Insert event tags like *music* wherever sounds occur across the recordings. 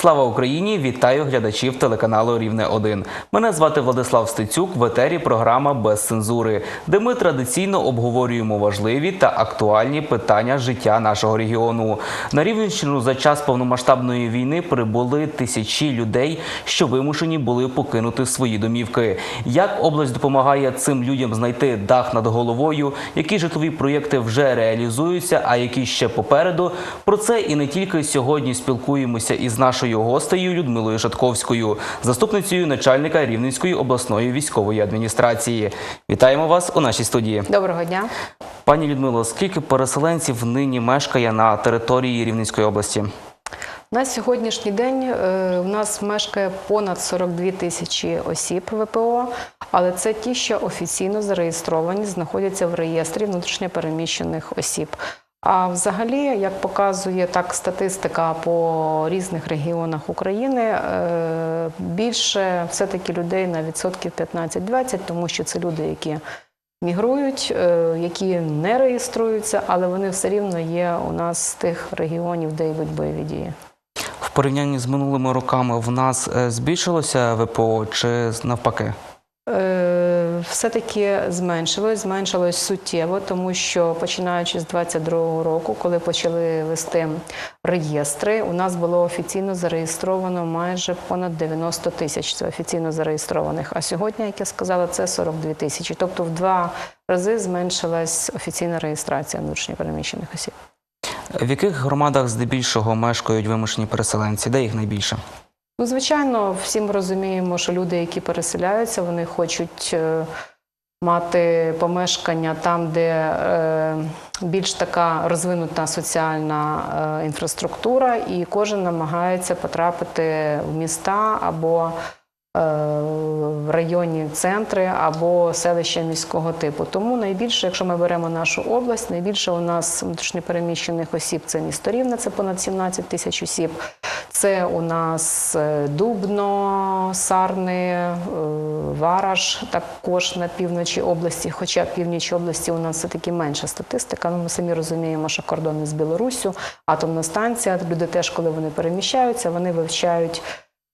Слава Україні! Вітаю глядачів телеканалу Рівне 1 Мене звати Владислав Стецюк. В етері програма без цензури, де ми традиційно обговорюємо важливі та актуальні питання життя нашого регіону. На Рівненщину за час повномасштабної війни прибули тисячі людей, що вимушені були покинути свої домівки. Як область допомагає цим людям знайти дах над головою, які житлові проєкти вже реалізуються, а які ще попереду. Про це і не тільки сьогодні спілкуємося із нашою гостею Людмилою Шатковською, заступницею начальника Рівненської обласної військової адміністрації. Вітаємо вас у нашій студії. Доброго дня. Пані Людмило, скільки переселенців нині мешкає на території Рівненської області? На сьогоднішній день е, у нас мешкає понад 42 тисячі осіб ВПО, але це ті, що офіційно зареєстровані, знаходяться в реєстрі внутрішньопереміщених осіб. А взагалі, як показує так статистика по різних регіонах України, е, більше все-таки людей на відсотків 15-20, тому що це люди, які мігрують, е, які не реєструються, але вони все рівно є у нас з тих регіонів, де йдуть бойові дії. В порівнянні з минулими роками в нас е, збільшилося ВПО чи навпаки? Е, Все-таки зменшилось, зменшилось суттєво, тому що починаючи з 22-го року, коли почали вести реєстри, у нас було офіційно зареєстровано майже понад 90 тисяч це офіційно зареєстрованих. А сьогодні, як я сказала, це 42 тисячі. Тобто в два рази зменшилась офіційна реєстрація внутрішньопереміщених осіб. В яких громадах здебільшого мешкають вимушені переселенці? Де їх найбільше? Ну, звичайно, всі ми розуміємо, що люди, які переселяються, вони хочуть е, мати помешкання там, де е, більш така розвинута соціальна е, інфраструктура, і кожен намагається потрапити в міста або в районні центри або селища міського типу. Тому найбільше, якщо ми беремо нашу область, найбільше у нас внутрішньопереміщених осіб це місто Рівне, це понад 17 тисяч осіб. Це у нас е, Дубно, Сарни, е, Вараш, також на півночі області. Хоча північ області у нас все таки менша статистика. Ну, ми самі розуміємо, що кордони з Білоруссю, атомна станція. Люди теж, коли вони переміщаються, вони вивчають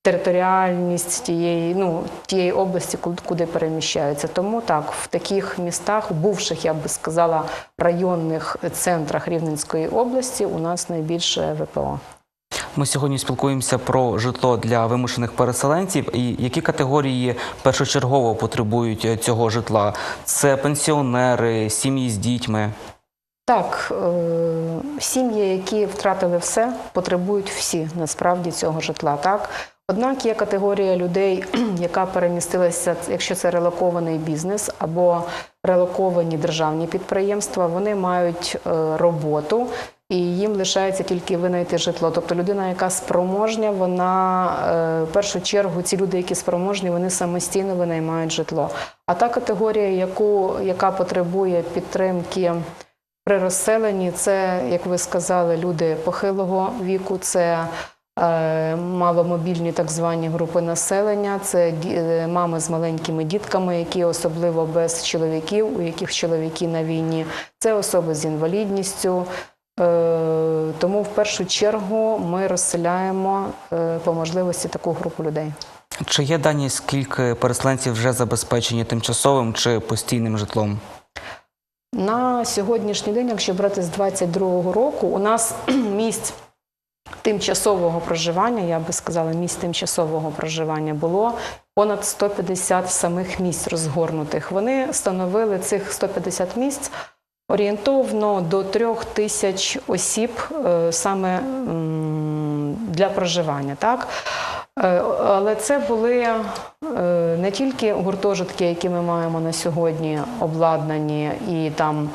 територіальність тієї, ну, тієї області, куди- переміщаються. Тому так, в таких містах, бувших, я би сказала, районних центрах Рівненської області, у нас найбільше ВПО. Ми сьогодні спілкуємося про житло для вимушених переселенців. І які категорії першочергово потребують е, цього житла? Це пенсіонери, сім'ї з дітьми. Так, е, сім'ї, які втратили все, потребують всі насправді цього житла. Так, однак є категорія людей, *clears throat* яка перемістилася, якщо це релокований бізнес або релоковані державні підприємства, вони мають е, роботу. І їм лишається тільки винайти житло. Тобто людина, яка спроможня, вона е, в першу чергу ці люди, які спроможні, вони самостійно винаймають житло. А та категорія, яку, яка потребує підтримки при розселенні, це, як ви сказали, люди похилого віку, це е, маломобільні так звані групи населення, це е, мами з маленькими дітками, які особливо без чоловіків, у яких чоловіки на війні, це особи з інвалідністю. Е, Тому в першу чергу ми розселяємо е, по можливості таку групу людей. Чи є дані, скільки переселенців вже забезпечені тимчасовим чи постійним житлом? На сьогоднішній день, якщо брати з 22-го року, у нас *clears throat* місць тимчасового проживання, я би сказала, місць тимчасового проживання було понад 150 самих місць розгорнутих. Вони становили цих 150 місць орієнтовно до трьох тисяч осіб е, саме для проживання. Так? Е, Але це були е, не тільки гуртожитки, які ми маємо на сьогодні обладнані, і там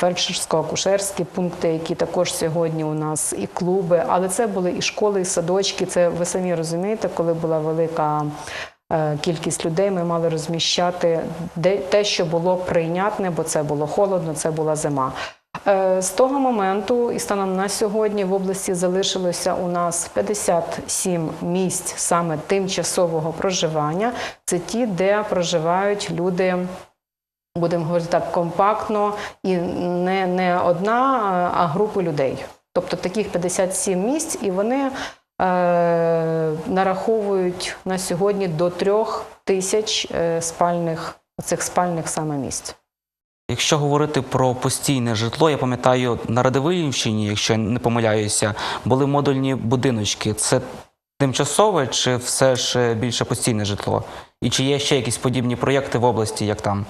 фельдшерсько-акушерські пункти, які також сьогодні у нас і клуби, але це були і школи, і садочки. Це ви самі розумієте, коли була велика. Е, Кількість людей ми мали розміщати те, що було прийнятне, бо це було холодно, це була зима. Е, З того моменту і станом на сьогодні в області залишилося у нас 57 місць саме тимчасового проживання. Це ті, де проживають люди. Будемо говорити так компактно і не, не одна, а групи людей. Тобто таких 57 місць, і вони нараховують на сьогодні до трьох тисяч е, спальних цих спальних саме місць. Якщо говорити про постійне житло, я пам'ятаю, на Радивилівщині, якщо я не помиляюся, були модульні будиночки. Це тимчасове чи все ж більше постійне житло? І чи є ще якісь подібні проєкти в області, як там?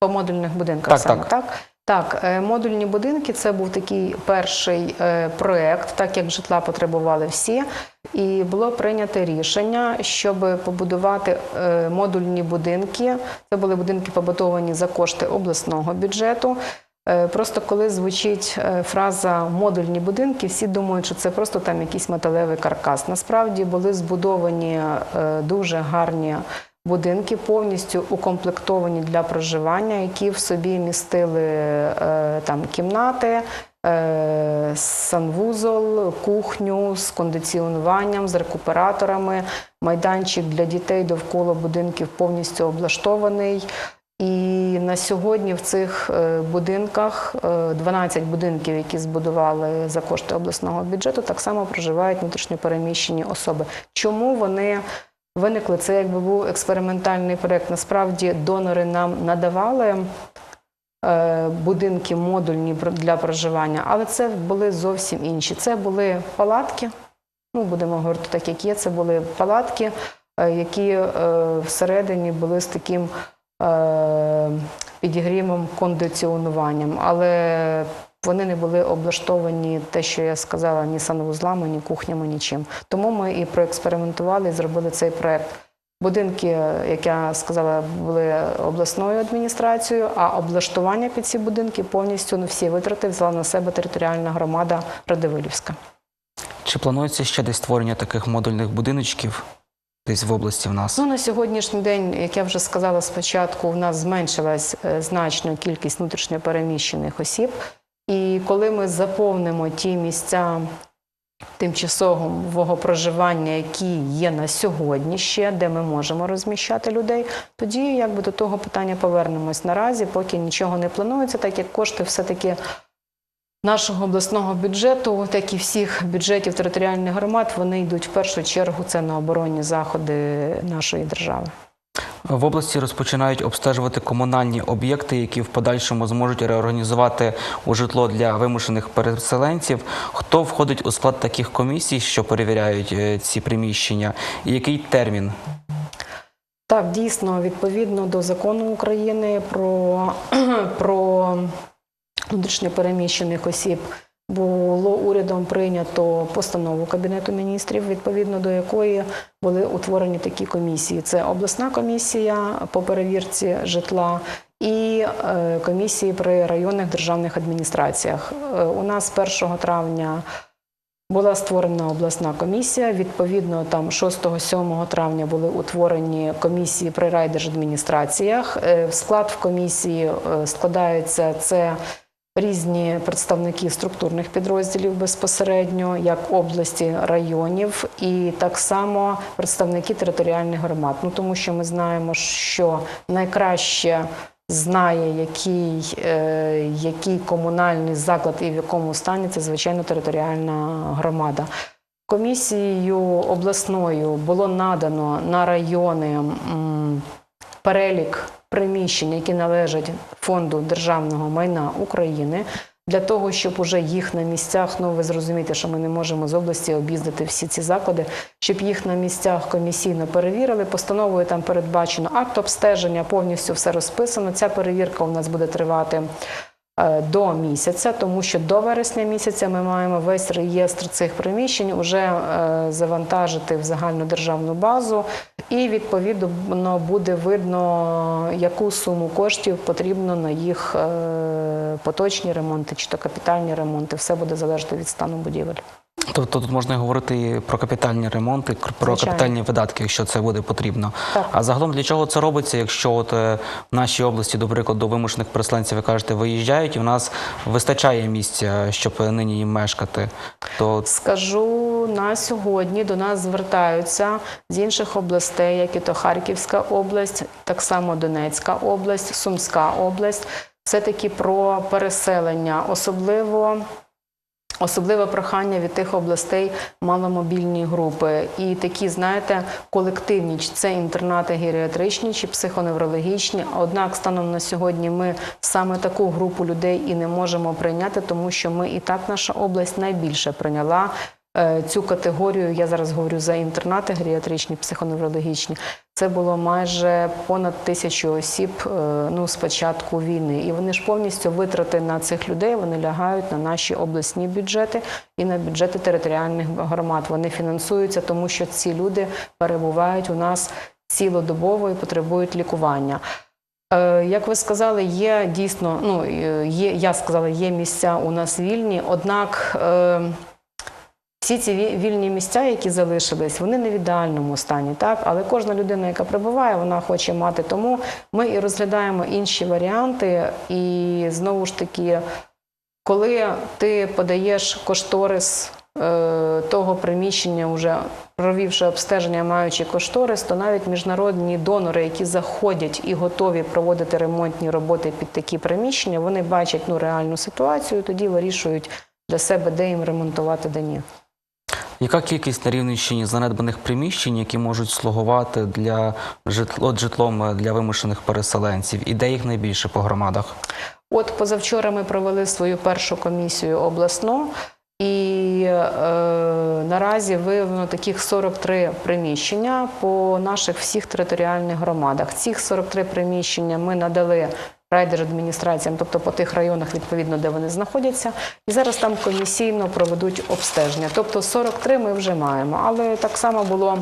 По модульних будинках Так, саме, так. так? Так, е, модульні будинки це був такий перший е, проект, так як житла потребували всі, і було прийнято рішення, щоб побудувати е, модульні будинки. Це були будинки побудовані за кошти обласного бюджету. Просто коли звучить фраза модульні будинки, всі думають, що це просто там якийсь металевий каркас. Насправді були збудовані дуже гарні будинки, повністю укомплектовані для проживання, які в собі містили е, там кімнати. е, Санвузол, кухню з кондиціонуванням, з рекуператорами, майданчик для дітей довкола будинків повністю облаштований. І на сьогодні в цих е, будинках е, 12 будинків, які збудували за кошти обласного бюджету, так само проживають внутрішньопереміщені особи. Чому вони виникли? Це якби був експериментальний проект. Насправді донори нам надавали е, будинки модульні для проживання, але це були зовсім інші. Це були палатки. Ну, будемо говорити так, як є. Це були палатки, е, які е, всередині були з таким підігрівом, кондиціонуванням, але вони не були облаштовані, те, що я сказала, ні санвузлами, ні кухнями, нічим. Тому ми і проекспериментували і зробили цей проект. Будинки, як я сказала, були обласною адміністрацією, а облаштування під ці будинки повністю ну, всі витрати взяла на себе територіальна громада Радивилівська. Чи планується ще десь створення таких модульних будиночків десь в області в нас? Ну на сьогоднішній день, як я вже сказала спочатку, у нас зменшилась е, значно кількість внутрішньопереміщених осіб. І коли ми заповнимо ті місця тимчасового проживання, які є на сьогодні ще, де ми можемо розміщати людей, тоді якби до того питання повернемось. Наразі, поки нічого не планується, так як кошти все-таки нашого обласного бюджету, так і всіх бюджетів територіальних громад, вони йдуть в першу чергу це на оборонні заходи нашої держави. В області розпочинають обстежувати комунальні об'єкти, які в подальшому зможуть реорганізувати у житло для вимушених переселенців. Хто входить у склад таких комісій, що перевіряють е, ці приміщення, і який термін? Так, дійсно, відповідно до закону України про, *clears throat* про внутрішньопереміщених осіб було урядом прийнято постанову Кабінету міністрів, відповідно до якої були утворені такі комісії. Це обласна комісія по перевірці житла. І е, комісії при районних державних адміністраціях. Е, У нас 1 травня була створена обласна комісія. Відповідно, там 6-7 травня були утворені комісії при райдержадміністраціях. Е, склад в комісії складаються це різні представники структурних підрозділів безпосередньо, як області, районів, і так само представники територіальних громад. Ну тому що ми знаємо, що найкраще знає, який, е, який комунальний заклад і в якому стані це звичайно територіальна громада. Комісією обласною було надано на райони м, перелік приміщень, які належать фонду державного майна України. Для того, щоб уже їх на місцях, ну ви зрозумієте, що ми не можемо з області об'їздити всі ці заклади, щоб їх на місцях комісійно перевірили. Постановою там передбачено акт обстеження, повністю все розписано. Ця перевірка у нас буде тривати до місяця, тому що до вересня місяця ми маємо весь реєстр цих приміщень уже е, завантажити в загальну державну базу, і відповідно буде видно, яку суму коштів потрібно на їх е, поточні ремонти чи то капітальні ремонти. Все буде залежати від стану будівель. Тобто тут можна говорити і про капітальні ремонти, про Звичайно. капітальні видатки, якщо це буде потрібно. Так. А загалом для чого це робиться, якщо от е, в нашій області, до прикладу, вимушених переселенців, ви кажете, виїжджають, і в нас вистачає місця, щоб нині їм мешкати, то Скажу на сьогодні до нас звертаються з інших областей, як і то Харківська область, так само Донецька область, Сумська область. Все таки про переселення, особливо Особливе прохання від тих областей маломобільні групи. І такі, знаєте, колективні, чи це інтернати геріатричні чи психоневрологічні. Однак, станом на сьогодні, ми саме таку групу людей і не можемо прийняти, тому що ми і так наша область найбільше прийняла. Е, Цю категорію я зараз говорю за інтернати геріатричні, психоневрологічні. Це було майже понад тисячу осіб е, ну, з початку війни. І вони ж повністю витрати на цих людей вони лягають на наші обласні бюджети і на бюджети територіальних громад. Вони фінансуються, тому що ці люди перебувають у нас цілодобово і потребують лікування. Е, Як ви сказали, є дійсно, ну є, я сказала, є місця у нас вільні, однак. Всі ці вільні місця, які залишились, вони не в ідеальному стані, так але кожна людина, яка прибуває, вона хоче мати. Тому ми і розглядаємо інші варіанти. І знову ж таки, коли ти подаєш кошторис е, того приміщення, вже провівши обстеження, маючи кошторис, то навіть міжнародні донори, які заходять і готові проводити ремонтні роботи під такі приміщення, вони бачать ну реальну ситуацію, тоді вирішують для себе, де їм ремонтувати, де ні. Яка кількість на Рівненщині занедбаних приміщень, які можуть слугувати для житло, житлом для вимушених переселенців? І де їх найбільше по громадах? От позавчора ми провели свою першу комісію обласну, і е, наразі виявлено таких 43 приміщення по наших всіх територіальних громадах. Цих 43 приміщення ми надали райдержадміністраціям, тобто по тих районах, відповідно, де вони знаходяться, і зараз там комісійно проведуть обстеження. Тобто 43 ми вже маємо, але так само було.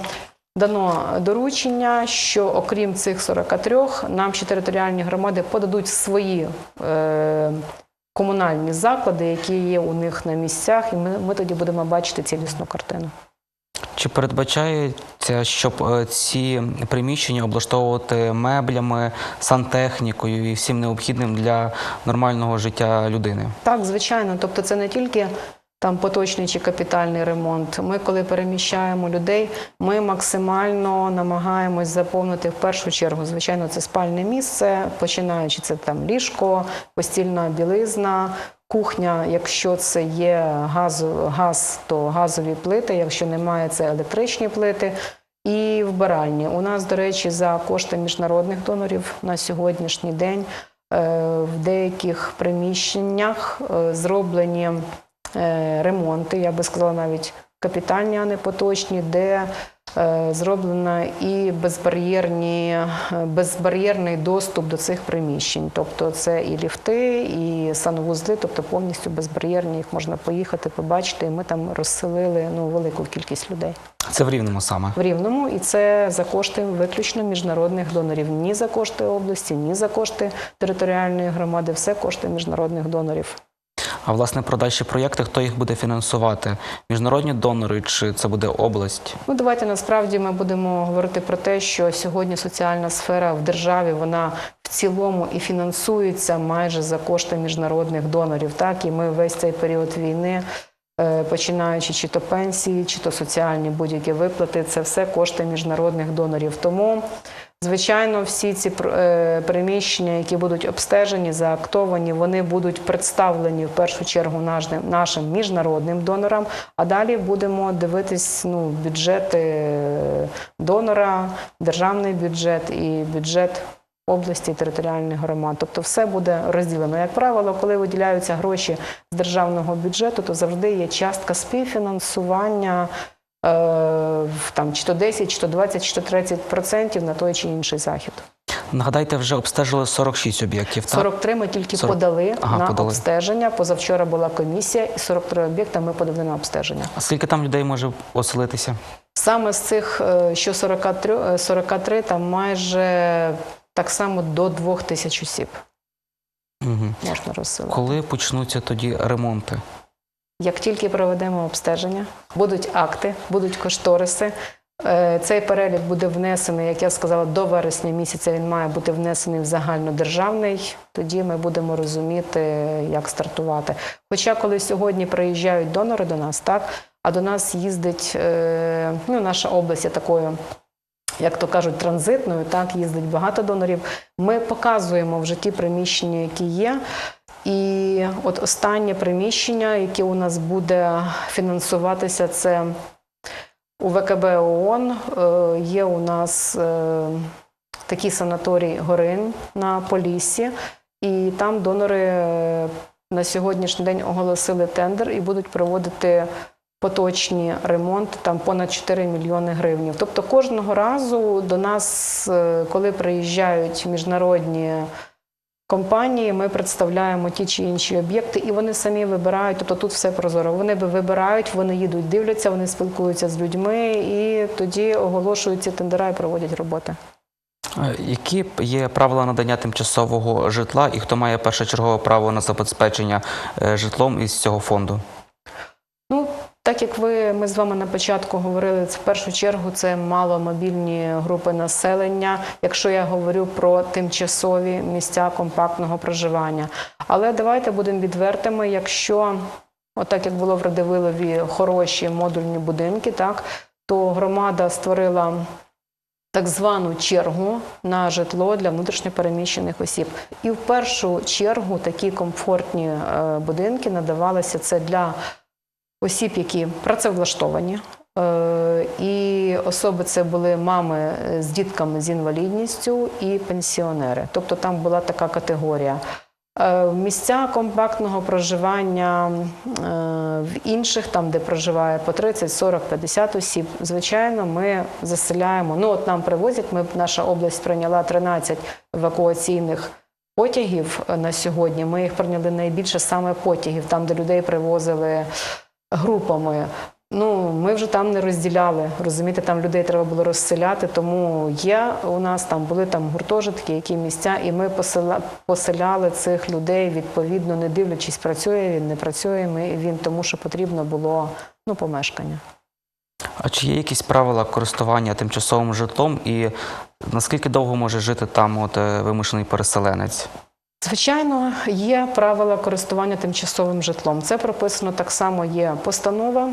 Дано доручення, що окрім цих 43, нам ще територіальні громади подадуть свої е, комунальні заклади, які є у них на місцях, і ми, ми тоді будемо бачити цілісну картину. Чи передбачається, щоб е, ці приміщення облаштовувати меблями, сантехнікою і всім необхідним для нормального життя людини? Так, звичайно. Тобто, це не тільки там поточний чи капітальний ремонт. Ми, коли переміщаємо людей, ми максимально намагаємось заповнити в першу чергу. Звичайно, це спальне місце, починаючи це там ліжко, постільна білизна. Кухня, якщо це є газ, газ, то газові плити, якщо немає, це електричні плити. І вбиральні. У нас, до речі, за кошти міжнародних донорів на сьогоднішній день е, в деяких приміщеннях е, зроблені е, ремонти, я би сказала, навіть капітальні, а не поточні, де зроблено і безбар'єрні, е, безбар'єрний доступ до цих приміщень. Тобто це і ліфти, і санвузли, тобто повністю безбар'єрні, їх можна поїхати, побачити. І ми там розселили ну, велику кількість людей Це в Рівному саме. в Рівному, і це за кошти виключно міжнародних донорів. Ні за кошти області, ні за кошти територіальної громади, все кошти міжнародних донорів. А власне про дальші проєкти, хто їх буде фінансувати? Міжнародні донори чи це буде область? Ну, давайте насправді ми будемо говорити про те, що сьогодні соціальна сфера в державі вона в цілому і фінансується майже за кошти міжнародних донорів. Так і ми весь цей період війни. е, Починаючи чи то пенсії, чи то соціальні будь-які виплати, це все кошти міжнародних донорів. Тому, звичайно, всі ці е, приміщення, які будуть обстежені, заактовані, вони будуть представлені в першу чергу нашим, нашим міжнародним донорам. А далі будемо дивитись ну, бюджети е, донора, державний бюджет і бюджет області територіальних громад. Тобто все буде розділено. Як правило, коли виділяються гроші з державного бюджету, то завжди є частка співфінансування. Е, Там чи то 10, чи то 20, чи то 30 процентів на той чи інший захід. Нагадайте, вже обстежили 46 об'єктів. так? 43 ми тільки 40. подали Ага, на подали. обстеження. Позавчора була комісія, і 43 об'єкта ми подали на обстеження. А скільки там людей може оселитися? Саме з цих, е, що 43, е, 43 там майже так само до 2 тисяч осіб Угу. можна розселити. Коли почнуться тоді ремонти? Як тільки проведемо обстеження, будуть акти, будуть кошториси. е, Цей перелік буде внесений, як я сказала, до вересня місяця він має бути внесений в загальнодержавний. Тоді ми будемо розуміти, як стартувати. Хоча, коли сьогодні приїжджають донори до нас, так а до нас їздить е, ну, наша область є такою. Як то кажуть, транзитною, так їздить багато донорів. Ми показуємо в житті приміщення, які є, І от останнє приміщення, яке у нас буде фінансуватися, це у ВКБ ООН. Е, Є у нас е, такий санаторій Горин на Поліссі, і там донори е, на сьогоднішній день оголосили тендер і будуть проводити поточні ремонти там понад 4 мільйони гривень. Тобто кожного разу до нас, коли приїжджають міжнародні компанії, ми представляємо ті чи інші об'єкти, і вони самі вибирають. Тобто тут все прозоро. Вони би вибирають, вони їдуть, дивляться, вони спілкуються з людьми і тоді оголошують ці тендера і проводять роботи. Які є правила надання тимчасового житла і хто має першочергове право на забезпечення е, житлом із цього фонду? Так як ви ми з вами на початку говорили, в першу чергу це маломобільні групи населення, якщо я говорю про тимчасові місця компактного проживання. Але давайте будемо відвертими, якщо отак як було в Радивилові хороші модульні будинки, так то громада створила так звану чергу на житло для внутрішньопереміщених осіб. І в першу чергу такі комфортні е, будинки надавалися це для осіб, які працевлаштовані. Е, І особи це були мами з дітками з інвалідністю і пенсіонери. Тобто там була така категорія. Е, Місця компактного проживання е, в інших, там де проживає по 30, 40, 50 осіб, звичайно, ми заселяємо. Ну от нам привозять. Ми наша область прийняла 13 евакуаційних потягів е, на сьогодні. Ми їх прийняли найбільше саме потягів, там де людей привозили групами. Ну, ми вже там не розділяли. Розумієте, там людей треба було розселяти. Тому є у нас там були там гуртожитки, які місця, і ми посела, поселяли цих людей відповідно, не дивлячись, працює він, не працює ми він, тому що потрібно було ну помешкання. А чи є якісь правила користування тимчасовим житлом і наскільки довго може жити там от е, вимушений переселенець? Звичайно, є правила користування тимчасовим житлом. Це прописано так само. Є постанова.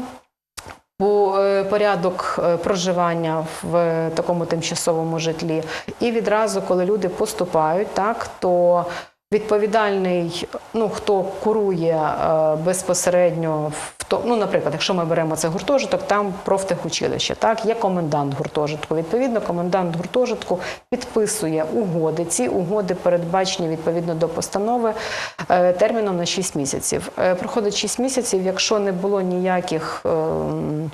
По е, порядок е, проживання в е, такому тимчасовому житлі, і відразу, коли люди поступають, так то відповідальний, ну хто курує безпосередньо то, ну, наприклад, якщо ми беремо це гуртожиток, там профтехучилище, так є комендант гуртожитку. Відповідно, комендант гуртожитку підписує угоди. Ці угоди передбачені відповідно до постанови е, терміном на 6 місяців. Е, Проходить 6 місяців, якщо не було ніяких. ем,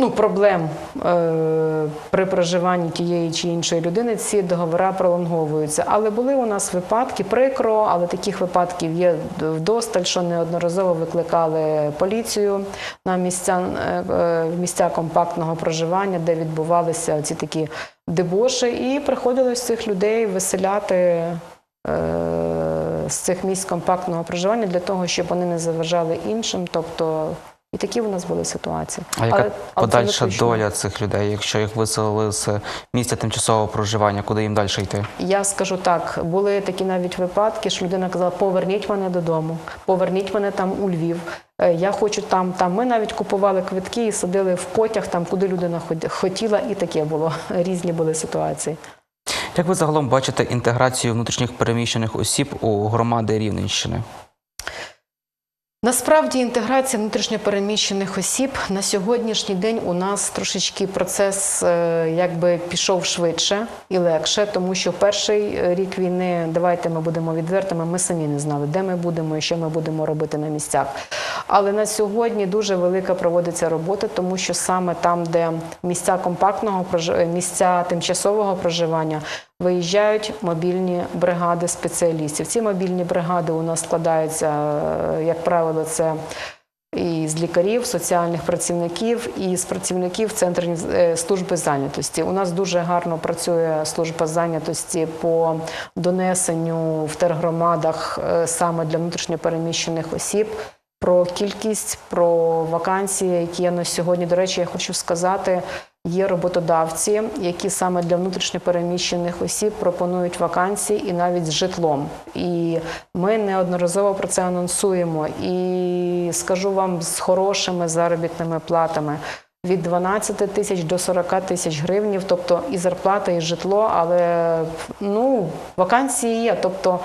Ну, проблем е, при проживанні тієї чи іншої людини ці договори пролонговуються. Але були у нас випадки прикро, але таких випадків є вдосталь, що неодноразово викликали поліцію на місця, е, е, місця компактного проживання, де відбувалися ці такі дебоші, і приходилось цих людей виселяти. е, З цих місць компактного проживання для того, щоб вони не заважали іншим, тобто і такі в нас були ситуації. А яка Але- але подальша виключно. доля цих людей, якщо їх виселили з місця тимчасового проживання, куди їм далі йти? Я скажу так, були такі навіть випадки, що людина казала, поверніть мене додому, поверніть мене там у Львів. е, Я хочу там, там. Ми навіть купували квитки і садили в потяг, там, куди людина хотіла, і таке було. *laughs* Різні були ситуації. Як ви загалом бачите інтеграцію внутрішніх переміщених осіб у громади Рівненщини? Насправді інтеграція внутрішньопереміщених осіб на сьогоднішній день у нас трошечки процес е, якби пішов швидше і легше, тому що перший рік війни, давайте ми будемо відвертими, ми самі не знали, де ми будемо і що ми будемо робити на місцях. Але на сьогодні дуже велика проводиться робота, тому що саме там, де місця компактного е, місця тимчасового проживання, виїжджають мобільні бригади спеціалістів. Ці мобільні бригади у нас складаються, е, як правило, це і з лікарів, соціальних працівників, і з працівників центрів е, служби зайнятості. У нас дуже гарно працює служба зайнятості по донесенню в тергромадах саме для внутрішньопереміщених осіб. Про кількість, про вакансії, які є на сьогодні. До речі, я хочу сказати, є роботодавці, які саме для внутрішньопереміщених осіб пропонують вакансії і навіть з житлом. І ми неодноразово про це анонсуємо. І скажу вам з хорошими заробітними платами. Від 12 тисяч до 40 тисяч гривнів, тобто і зарплата, і житло, але ну вакансії є. Тобто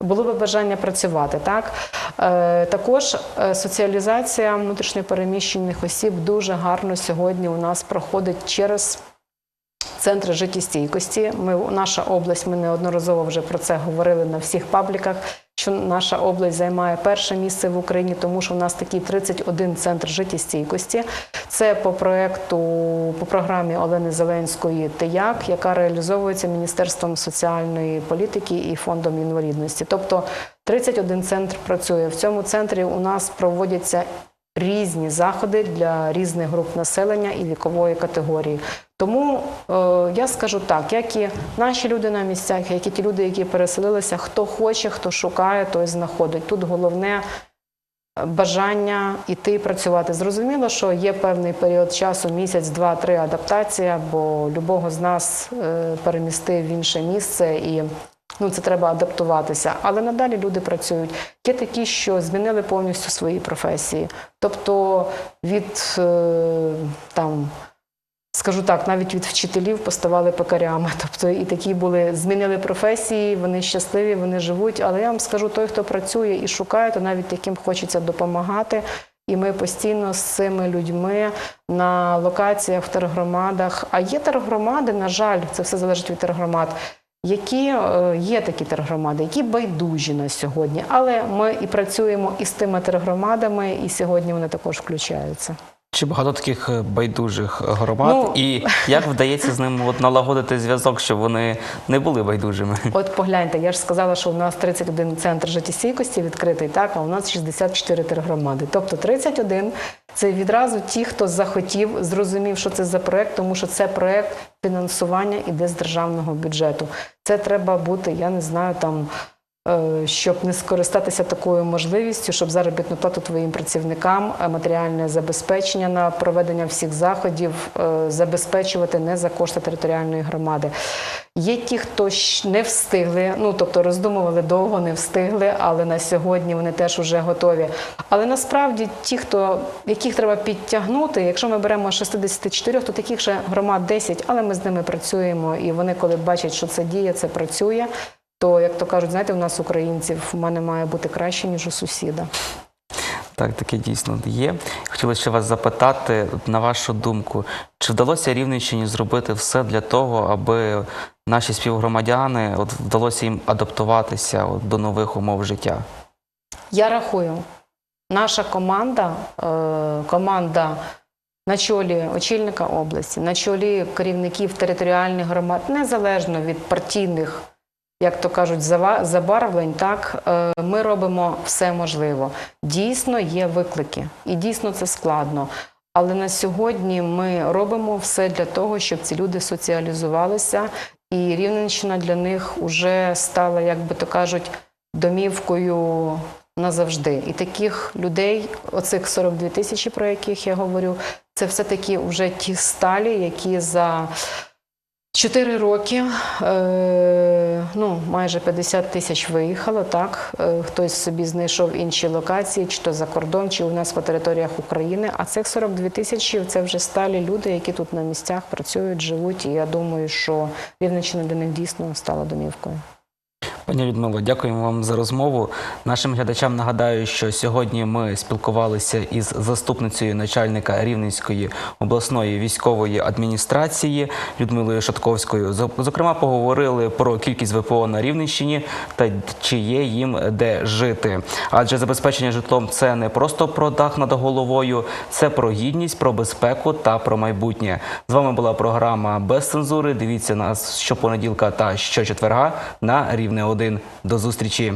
було би бажання працювати. Так? Е, також е, соціалізація внутрішньопереміщених осіб дуже гарно сьогодні у нас проходить через центри життєстійкості. Ми наша область, ми неодноразово вже про це говорили на всіх пабліках. Що наша область займає перше місце в Україні, тому що у нас такий 31 центр життєстійкості. Це по проекту, по програмі Олени Зеленської ТЕЯК, яка реалізовується Міністерством соціальної політики і фондом інвалідності. Тобто 31 центр працює. В цьому центрі у нас проводяться різні заходи для різних груп населення і вікової категорії. Тому е, я скажу так, як і наші люди на місцях, як і ті люди, які переселилися, хто хоче, хто шукає, той знаходить. Тут головне е, бажання іти працювати. Зрозуміло, що є певний період часу, місяць, два, три адаптація, бо любого з нас е, перемістив в інше місце і. Ну, це треба адаптуватися, але надалі люди працюють. Є такі, що змінили повністю свої професії. Тобто від е, там, скажу так, навіть від вчителів поставали пекарями. *laughs* Тобто і такі були, змінили професії, вони щасливі, вони живуть. Але я вам скажу, той, хто працює і шукає, то навіть таким хочеться допомагати. І ми постійно з цими людьми на локаціях в тергромадах. А є тергромади, на жаль, це все залежить від тергромад. Які е, є такі тергромади, які байдужі на сьогодні, але ми і працюємо із тими тергромадами, і сьогодні вони також включаються. Чи багато таких е, байдужих громад? Ну- І *laughs* як вдається з ними от налагодити зв'язок, щоб вони не були байдужими? От погляньте, я ж сказала, що у нас 31 центр життєстійкості відкритий, так, а у нас 64 тергромади. Тобто 31 – це відразу ті, хто захотів, зрозумів, що це за проект, тому що це проект фінансування іде з державного бюджету. Це треба бути, я не знаю, там. Е, Щоб не скористатися такою можливістю, щоб заробітну плату твоїм працівникам, е, матеріальне забезпечення на проведення всіх заходів е, забезпечувати не за кошти територіальної громади. Є ті, хто не встигли, ну тобто роздумували довго, не встигли, але на сьогодні вони теж вже готові. Але насправді ті, хто яких треба підтягнути, якщо ми беремо 64, то таких ще громад 10, але ми з ними працюємо, і вони, коли бачать, що це діє, це працює. То, як то кажуть, знаєте, у нас українців в мене має бути краще, ніж у сусіда. Так, таке дійсно є. Хотілося ще вас запитати, на вашу думку, чи вдалося Рівненщині зробити все для того, аби наші співгромадяни от, вдалося їм адаптуватися от, до нових умов життя? Я рахую, наша команда, е, команда на чолі очільника області, на чолі керівників територіальних громад, незалежно від партійних, як то кажуть, забарвлень, так е, ми робимо все можливо. Дійсно є виклики, і дійсно це складно. Але на сьогодні ми робимо все для того, щоб ці люди соціалізувалися, і Рівненщина для них вже стала, як би то кажуть, домівкою назавжди. І таких людей, оцих 42 тисячі, про яких я говорю, це все-таки вже ті сталі, які за 4 роки, е, ну, майже 50 тисяч виїхало, так. Е, хтось собі знайшов інші локації, чи то за кордон, чи у нас по територіях України. А цих 42 тисячі це вже сталі люди, які тут на місцях працюють, живуть. І я думаю, що Рівненщина для них дійсно стала домівкою. Пані Людмило, дякуємо вам за розмову. Нашим глядачам нагадаю, що сьогодні ми спілкувалися із заступницею начальника Рівненської обласної військової адміністрації Людмилою Шатковською. Зо- Зокрема, поговорили про кількість ВПО на Рівненщині та чи є їм де жити. Адже забезпечення житлом це не просто про дах над головою, це про гідність, про безпеку та про майбутнє. З вами була програма без цензури. Дивіться нас щопонеділка та щочетверга на рівне один. До зустрічі.